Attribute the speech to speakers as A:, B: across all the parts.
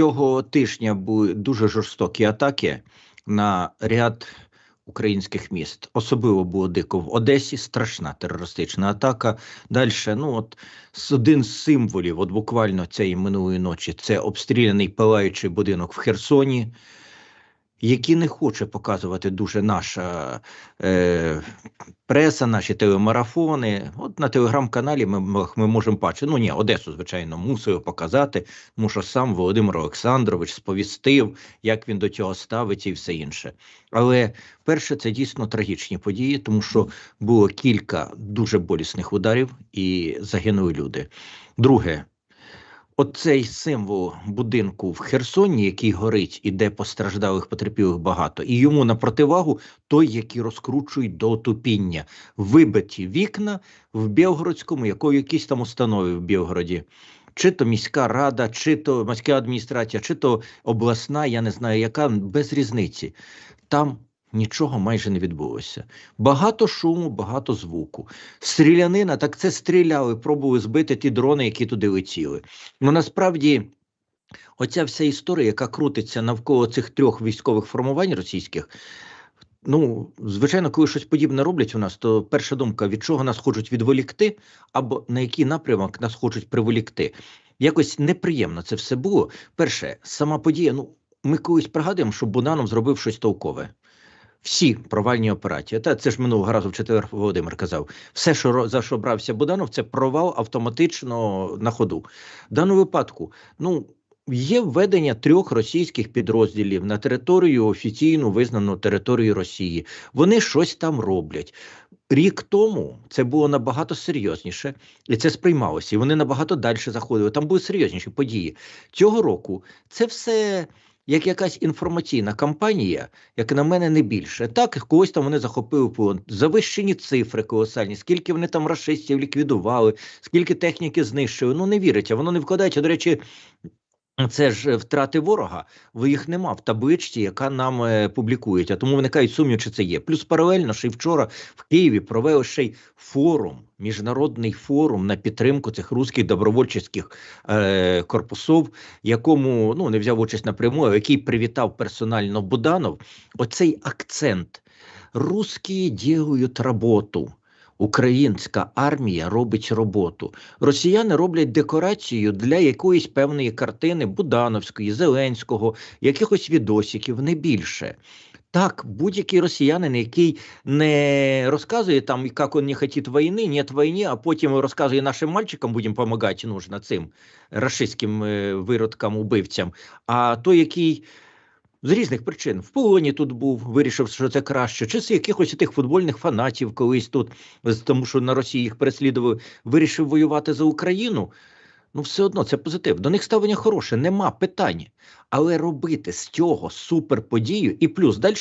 A: Цього тижня були дуже жорстокі атаки на ряд українських міст. Особливо було дико в Одесі. Страшна терористична атака. Далі, ну от один з символів, от буквально цієї минулої ночі, це обстріляний палаючий будинок в Херсоні. Які не хоче показувати дуже наша е, преса, наші телемарафони. От на телеграм-каналі ми, ми можемо бачити. Ну ні, Одесу, звичайно, мусив показати, тому що сам Володимир Олександрович сповістив, як він до цього ставиться і все інше. Але перше, це дійсно трагічні події, тому що було кілька дуже болісних ударів і загинули люди. Друге, Оцей символ будинку в Херсоні, який горить, і де постраждалих потерпілих багато, і йому на противагу той, який розкручують до отупіння, вибиті вікна в Білгородському, якої якісь там установи в Білгороді. Чи то міська рада, чи то міська адміністрація, чи то обласна, я не знаю, яка без різниці. Там Нічого майже не відбулося. Багато шуму, багато звуку. Стрілянина, так це стріляли, пробували збити ті дрони, які туди летіли. Ну насправді, оця вся історія, яка крутиться навколо цих трьох військових формувань російських. Ну, звичайно, коли щось подібне роблять у нас, то перша думка, від чого нас хочуть відволікти, або на який напрямок нас хочуть приволікти. Якось неприємно це все було. Перше, сама подія. Ну, ми колись пригадуємо, що Буданов зробив щось толкове всі провальні операції. Та це ж минулого разу в четвер Володимир казав. Все, що за що брався Буданов, це провал автоматично на ходу. В даному випадку, ну. Є введення трьох російських підрозділів на територію офіційну визнану територію Росії. Вони щось там роблять. Рік тому це було набагато серйозніше, і це сприймалося. І вони набагато далі заходили. Там були серйозніші події. Цього року це все як якась інформаційна кампанія, як на мене, не більше. Так, когось там вони захопили полон. Завищені цифри колосальні, скільки вони там расистів ліквідували, скільки техніки знищили. Ну не віриться, воно не вкладається. До речі, це ж втрати ворога, ви їх нема в табличці, яка нам е, публікують. А тому виникають сумнів, чи це є. Плюс паралельно ще й вчора в Києві провели ще й форум, міжнародний форум на підтримку цих русських добровольчих е, корпусів, якому ну не взяв участь напряму, а який привітав персонально Буданов. Оцей акцент. Русські ділають роботу. Українська армія робить роботу. Росіяни роблять декорацію для якоїсь певної картини Будановської, Зеленського, якихось відосиків, не більше. Так, будь-який росіянин, який не розказує там, як він не хоче війни, нет війни, а потім розказує нашим мальчикам, будемо допомагати нужно цим рашистським е, виродкам, убивцям. А той, який з різних причин в полоні тут був, вирішив, що це краще, чи з якихось тих футбольних фанатів колись тут, тому що на Росії їх переслідували, вирішив воювати за Україну. Ну, все одно це позитив. До них ставлення хороше, нема питань. Але робити з цього суперподію, і плюс далі,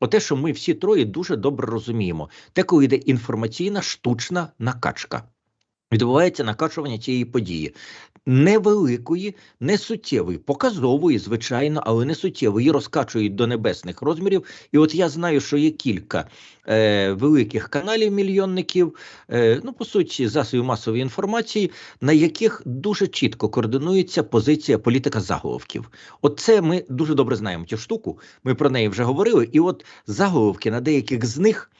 A: оте, що ми всі троє дуже добре розуміємо, те, коли йде інформаційна штучна накачка. Відбувається накачування цієї події невеликої, не суттєвої, показової, звичайно, але не суттєвої, її розкачують до небесних розмірів. І от я знаю, що є кілька е, великих каналів мільйонників, е, ну по суті, засобів масової інформації, на яких дуже чітко координується позиція політика заголовків. От це ми дуже добре знаємо цю штуку. Ми про неї вже говорили. І от заголовки на деяких з них.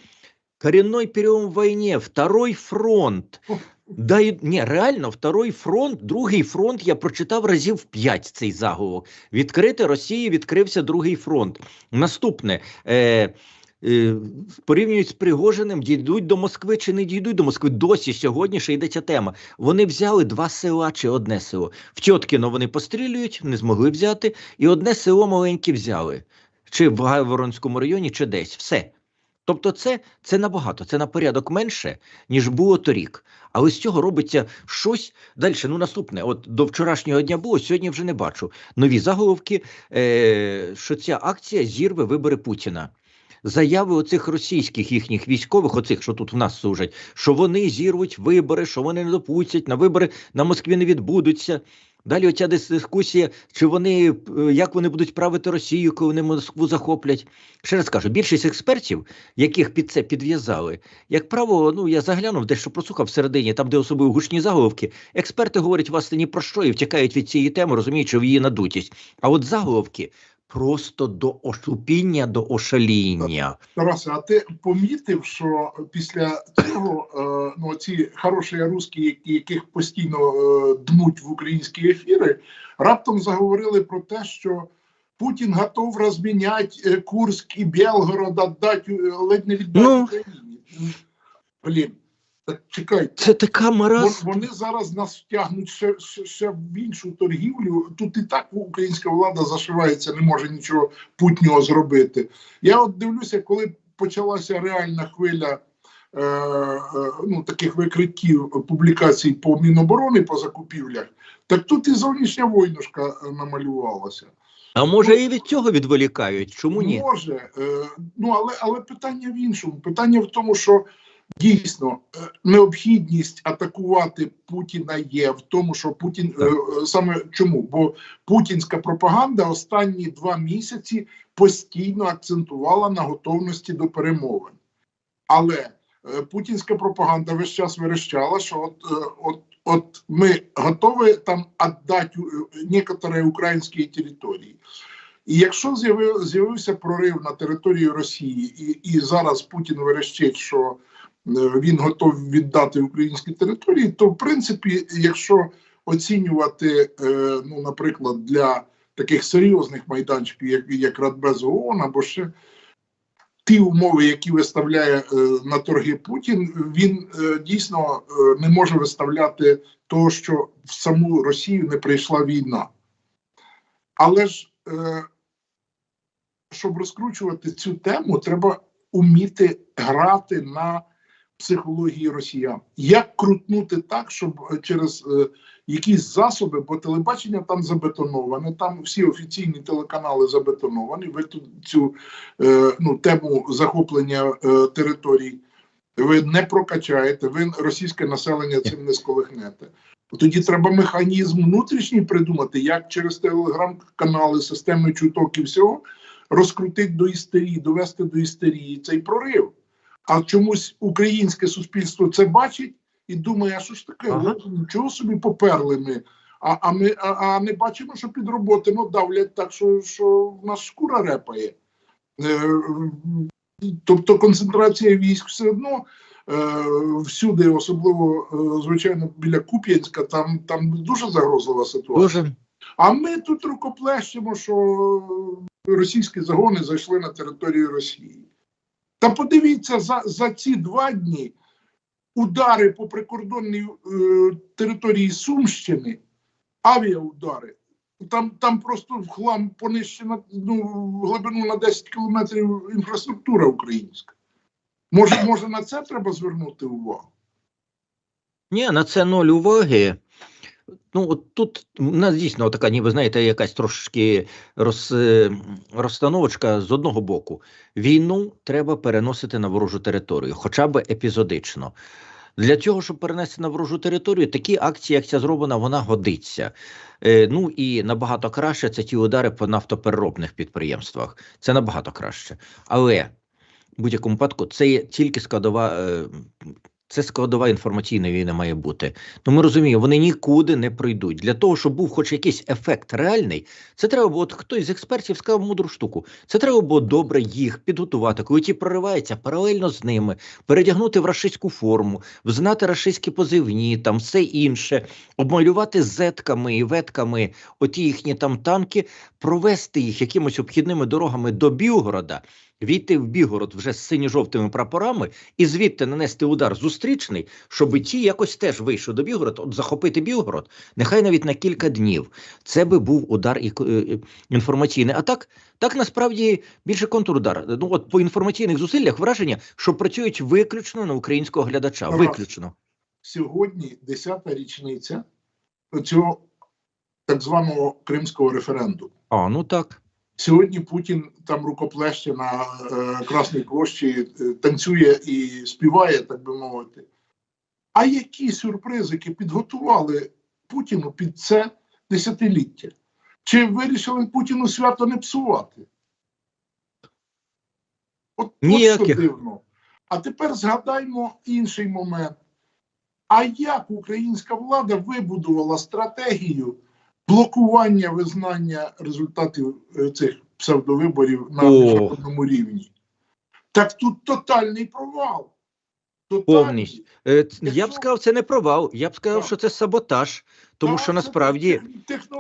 A: Коренной перелом в войне, второй фронт, Да, ні, реально, второй фронт, другий фронт я прочитав разів п'ять цей заголовок. Відкрити Росії відкрився другий фронт. Наступне. Е, е, Порівнюють з Пригожиним, дійдуть до Москви чи не дійдуть до Москви. Досі сьогодні ще йдеться тема. Вони взяли два села чи одне село. В Тьоткіно вони пострілюють, не змогли взяти, і одне село маленьке взяли. Чи в Воронському районі, чи десь. Все. Тобто, це це набагато, це на порядок менше, ніж було торік. Але з цього робиться щось далі. Ну, наступне, от до вчорашнього дня було, сьогодні вже не бачу. Нові заголовки, е, що ця акція зірве вибори Путіна. Заяви оцих російських їхніх військових, оцих, що тут в нас служать, що вони зірвуть вибори, що вони не допустять, на вибори на Москві не відбудуться. Далі оця дис- дискусія, чи вони е, як вони будуть правити Росію, коли вони Москву захоплять. Ще раз кажу, більшість експертів, яких під це підв'язали, як правило, ну я заглянув, дещо прослухав всередині, там, де особливо гучні заголовки. Експерти говорять власне ні про що і втікають від цієї теми, розуміючи в її надутість. А от заголовки просто до ошлупіння, до ошаління.
B: Тарасе, а ти помітив, що після цього е, ну ці хороші русські, які яких постійно е, дмуть в українські ефіри, раптом заговорили про те, що Путін готов розміняти е, Курськ і Білгород, віддати е, ледь не віддати
A: Ну.
B: Україні. Блін, так чекайте.
A: Це така мараз.
B: Вони зараз нас втягнуть ще, ще, ще в іншу торгівлю. Тут і так українська влада зашивається, не може нічого путнього зробити. Я от дивлюся, коли почалася реальна хвиля е, е, ну, таких викриттів публікацій по Міноборони по закупівлях, так тут і зовнішня войнушка е, намалювалася.
A: А може і від цього відволікають? Чому ні?
B: Може, е, ну але, але питання в іншому. Питання в тому, що дійсно е, необхідність атакувати Путіна є в тому, що Путін е, саме чому? Бо путінська пропаганда останні два місяці постійно акцентувала на готовності до перемовин. Але е, путінська пропаганда весь час верещала, що от, от, от ми готові там віддати некоторі українські території. І якщо з'явив, з'явився прорив на території Росії, і, і зараз Путін верещить, що він готов віддати українські території, то в принципі, якщо оцінювати, е, ну, наприклад, для таких серйозних майданчиків, як, як Радбез ООН, або ще ті умови, які виставляє е, на торги Путін, він е, дійсно е, не може виставляти того, що в саму Росію не прийшла війна. Але ж е, щоб розкручувати цю тему, треба уміти грати на психології росіян. Як крутнути так, щоб е, через е, якісь засоби, бо телебачення там забетоноване, там всі офіційні телеканали забетоновані. Ви тут цю е, ну, тему захоплення територій ви не прокачаєте, ви російське населення цим не сколихнете. Тоді треба механізм внутрішній придумати, як через телеграм-канали, системи чуток і всього розкрутити до істерії, довести до істерії цей прорив. А чомусь українське суспільство це бачить і думає, а що ж таке,
A: Ага.
B: От нічого собі поперли ми. А, а ми а, а не бачимо, що під роботи ну, давлять так, що, що в нас шкура репає. Е, тобто концентрація військ все одно е, всюди, особливо, е, звичайно, біля Куп'янська, там, там дуже загрозлива ситуація.
A: Дуже
B: А ми тут рукоплещемо, що російські загони зайшли на територію Росії. Та подивіться, за, за ці два дні удари по прикордонній е, території Сумщини, авіаудари. Там, там просто в хлам понищена ну, глибину на 10 кілометрів інфраструктура українська. Може, може, на це треба звернути увагу?
A: Ні, на це ноль уваги. Ну, от тут у нас дійсно така, ніби знаєте, якась трошки роз, е, розстановочка з одного боку. Війну треба переносити на ворожу територію, хоча б епізодично. Для цього, щоб перенести на ворожу територію, такі акції, як ця зроблена, вона годиться. Е, ну і набагато краще це ті удари по нафтопереробних підприємствах. Це набагато краще. Але в будь-якому випадку це є тільки складова. Е, це складова інформаційної війни має бути. Ну ми розуміємо, вони нікуди не пройдуть. Для того, щоб був хоч якийсь ефект реальний, це треба було, от хтось з експертів сказав мудру штуку. Це треба було добре їх підготувати, коли ті прориваються паралельно з ними, передягнути в рашистську форму, взнати рашистські позивні, там все інше, обмалювати зетками і ветками оті їхні там танки, провести їх якимось обхідними дорогами до Білгорода. Війти в Білгород вже з синьо-жовтими прапорами і звідти нанести удар зустрічний, щоб ті якось теж вийшли до Білгорода, от захопити Білгород, нехай навіть на кілька днів. Це би був удар і, е, інформаційний. А так, так насправді більше контрудар. Ну от по інформаційних зусиллях враження, що працюють виключно на українського глядача. Виключно.
B: Сьогодні 10-та річниця цього так званого кримського референдуму.
A: А, ну так.
B: Сьогодні Путін там рукоплеще на е, Красній площі е, танцює і співає, так би мовити. А які сюрпризики підготували Путіну під це десятиліття. Чи вирішили Путіну свято не псувати? От, от що дивно. А тепер згадаймо інший момент. А як українська влада вибудувала стратегію блокування визнання результатів е, цих псевдовиборів на міжнародному рівні? Так тут тотальний провал. Тотальний.
A: Повністю. Е, Я б сказав, це не провал. Я б сказав,
B: Так.
A: що це саботаж, тому
B: Так,
A: що насправді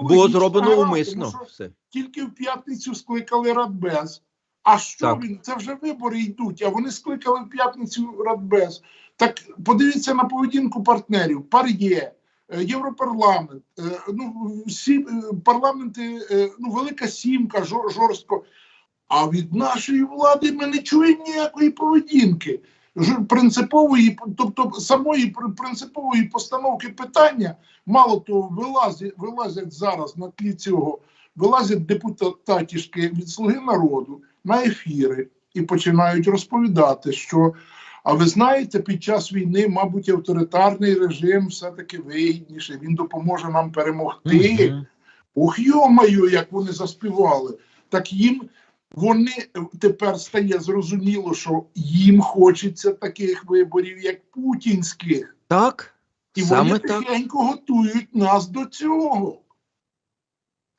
A: було зроблено умисно.
B: тому
A: Все.
B: Тільки в п'ятницю скликали Радбез. А що
A: Так.
B: він? Це вже вибори йдуть, а вони скликали в п'ятницю Радбез. Так подивіться на поведінку партнерів: Пар'є, Європарламент, е, ну всі е, парламенти, е, ну велика сімка, жор- жорстко. А від нашої влади ми не чуємо ніякої поведінки. Принципової, тобто самої пр- принципової постановки питання, мало того, вилазять, вилазять зараз на тлі цього, вилазять депутатішки від Слуги народу на ефіри і починають розповідати, що а ви знаєте, під час війни, мабуть, авторитарний режим все-таки вигідніше, він допоможе нам перемогти. Ох, йомаю, як вони заспівали. Так їм вони тепер стає зрозуміло, що їм хочеться таких виборів, як путінських,
A: Так,
B: і
A: саме
B: вони
A: так.
B: тихенько готують нас до цього.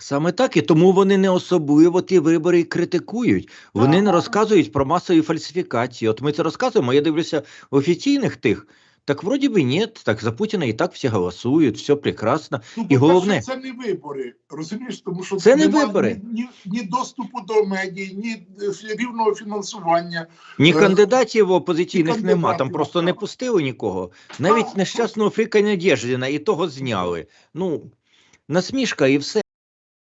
A: Саме так, і тому вони не особливо ті вибори і критикують. Вони не розказують про масові фальсифікації. От ми це розказуємо, я дивлюся офіційних тих. Так вроді би ні, так за Путіна і так всі голосують, все прекрасно.
B: Ну,
A: І головне-
B: це не вибори. Розумієш, тому що
A: Це не вибори.
B: Ні, ні, доступу до медій, ні е, рівного фінансування.
A: Ні
B: Е,
A: кандидатів опозиційних
B: ні
A: нема, там просто не пустили нікого. Навіть нещасного Фріка Надєждіна і того зняли. Ну, насмішка і все.